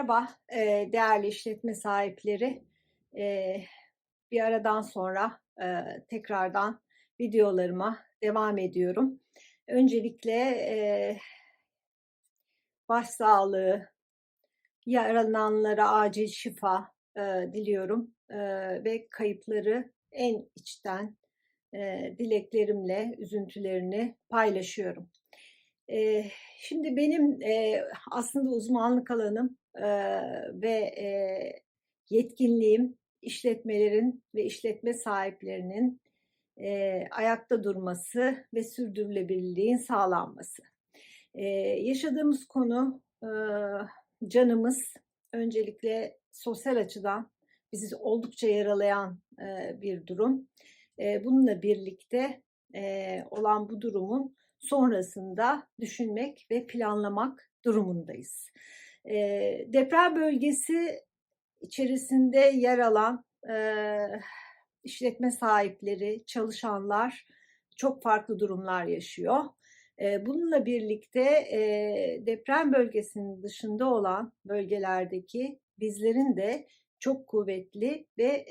Merhaba değerli işletme sahipleri. Bir aradan sonra tekrardan videolarıma devam ediyorum. Öncelikle e, baş sağlığı, yaralananlara acil şifa diliyorum ve kayıpları en içten dileklerimle üzüntülerini paylaşıyorum. Şimdi benim aslında uzmanlık alanım e, ve e, yetkinliğim işletmelerin ve işletme sahiplerinin e, ayakta durması ve sürdürülebilirliğin sağlanması. E, yaşadığımız konu e, canımız öncelikle sosyal açıdan bizi oldukça yaralayan e, bir durum. E, bununla birlikte e, olan bu durumun sonrasında düşünmek ve planlamak durumundayız. E, deprem bölgesi içerisinde yer alan e, işletme sahipleri, çalışanlar çok farklı durumlar yaşıyor. Bununla birlikte deprem bölgesinin dışında olan bölgelerdeki bizlerin de çok kuvvetli ve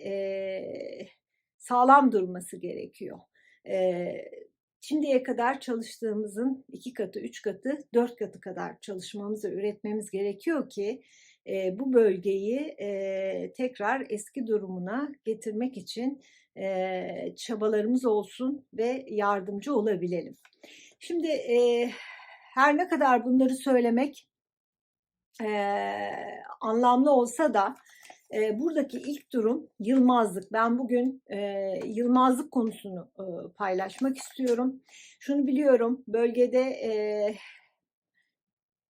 sağlam durması gerekiyor. Şimdiye kadar çalıştığımızın iki katı, üç katı, dört katı kadar çalışmamızı üretmemiz gerekiyor ki e, bu bölgeyi e, tekrar eski durumuna getirmek için e, çabalarımız olsun ve yardımcı olabilelim. Şimdi e, her ne kadar bunları söylemek e, anlamlı olsa da e, buradaki ilk durum yılmazlık. Ben bugün e, yılmazlık konusunu e, paylaşmak istiyorum. Şunu biliyorum, bölgede e,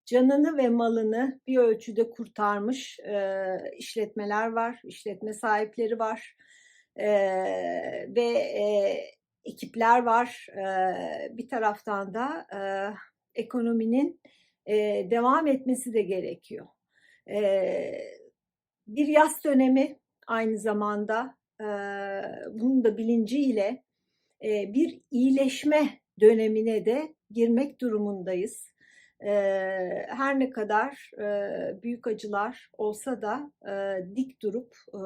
canını ve malını bir ölçüde kurtarmış e, işletmeler var, işletme sahipleri var e, ve e, ekipler var. E, bir taraftan da e, ekonominin e, devam etmesi de gerekiyor. E, bir yaz dönemi aynı zamanda e, bunun da bilinciyle e, bir iyileşme dönemine de girmek durumundayız. E, her ne kadar e, büyük acılar olsa da e, dik durup e,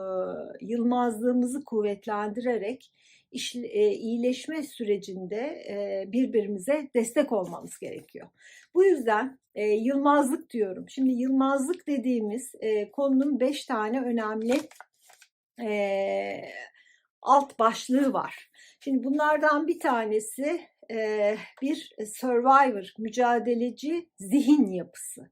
yılmazlığımızı kuvvetlendirerek iş, e, iyileşme sürecinde e, birbirimize destek olmamız gerekiyor. Bu yüzden e, yılmazlık diyorum. Şimdi yılmazlık dediğimiz e, konunun beş tane önemli e, alt başlığı var. Şimdi bunlardan bir tanesi e, bir survivor, mücadeleci zihin yapısı.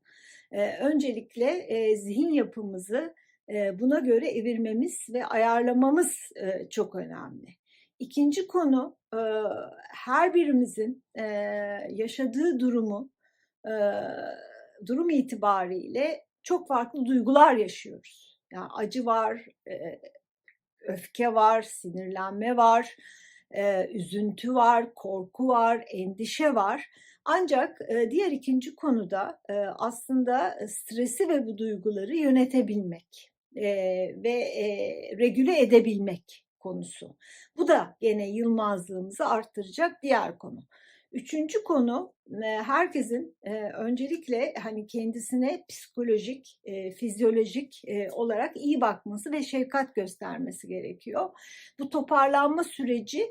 E, öncelikle e, zihin yapımızı e, buna göre evirmemiz ve ayarlamamız e, çok önemli. İkinci konu e, her birimizin e, yaşadığı durumu e, durum itibariyle çok farklı duygular yaşıyoruz. Yani acı var, e, öfke var, sinirlenme var, e, üzüntü var, korku var, endişe var. Ancak e, diğer ikinci konuda e, aslında stresi ve bu duyguları yönetebilmek e, ve e, regüle edebilmek konusu. Bu da gene yılmazlığımızı arttıracak diğer konu. Üçüncü konu herkesin öncelikle hani kendisine psikolojik, fizyolojik olarak iyi bakması ve şefkat göstermesi gerekiyor. Bu toparlanma süreci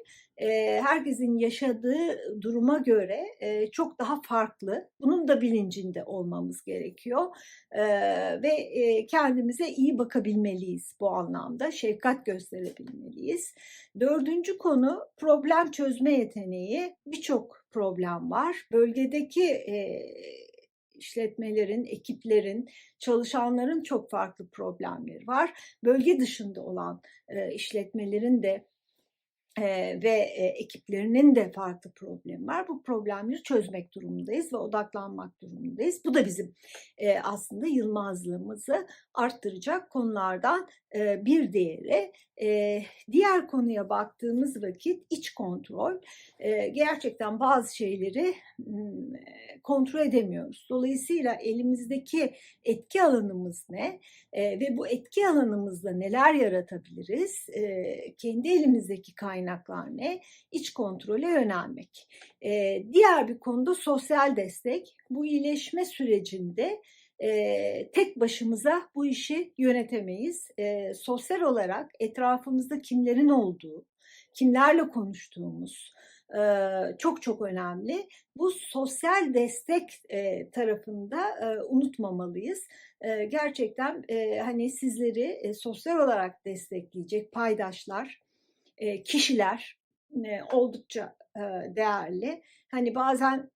herkesin yaşadığı duruma göre çok daha farklı. Bunun da bilincinde olmamız gerekiyor ve kendimize iyi bakabilmeliyiz bu anlamda. Şefkat gösterebilmeliyiz. Dördüncü konu problem çözme yeteneği. Birçok problem var. Bölgedeki e, işletmelerin, ekiplerin, çalışanların çok farklı problemleri var. Bölge dışında olan e, işletmelerin de e, ve e, ekiplerinin de farklı problemi var. Bu problemleri çözmek durumundayız ve odaklanmak durumundayız. Bu da bizim e, aslında yılmazlığımızı arttıracak konulardan e, bir diğeri. E, diğer konuya baktığımız vakit iç kontrol. E, gerçekten bazı şeyleri kontrol edemiyoruz. Dolayısıyla elimizdeki etki alanımız ne e, ve bu etki alanımızda neler yaratabiliriz? E, kendi elimizdeki kaynaklar ne? İç kontrole yönelmek. E, diğer bir konuda sosyal destek. Bu iyileşme sürecinde Eee, tek başımıza bu işi yönetemeyiz. Eee, sosyal olarak etrafımızda kimlerin olduğu, kimlerle konuştuğumuz, eee, çok çok önemli. Bu sosyal destek, eee, tarafını da, eee, unutmamalıyız. Eee, gerçekten, eee, hani, sizleri, eee, sosyal olarak destekleyecek paydaşlar, eee, kişiler, eee, oldukça, eee, değerli. Hani, bazen,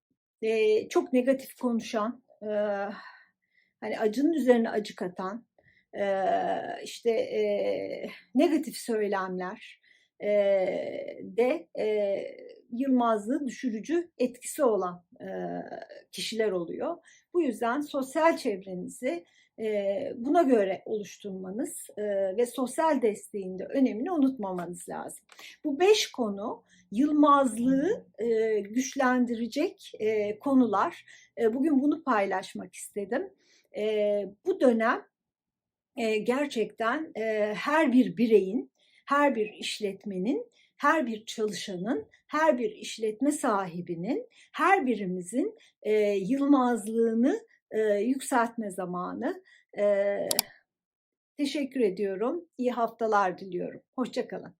çok negatif konuşan, hani, acının üzerine acı katan, işte, negatif söylemler, de, Yılmaz'ı düşürücü etkisi olan, kişiler oluyor. Bu yüzden sosyal çevrenizi, eee, buna göre oluşturmanız, eee, ve sosyal desteğin de önemini unutmamanız lazım. Bu 5 konu Yılmazlığı, eee, güçlendirecek, konular. Bugün bunu paylaşmak istedim. Bu dönem, gerçekten, her bir bireyin, her bir işletmenin, her bir çalışanın, her bir işletme sahibinin, her birimizin, eee, Yılmazlığını, eee, yükseltme zamanı. Eee, teşekkür ediyorum. İyi haftalar diliyorum. Hoşça kalın.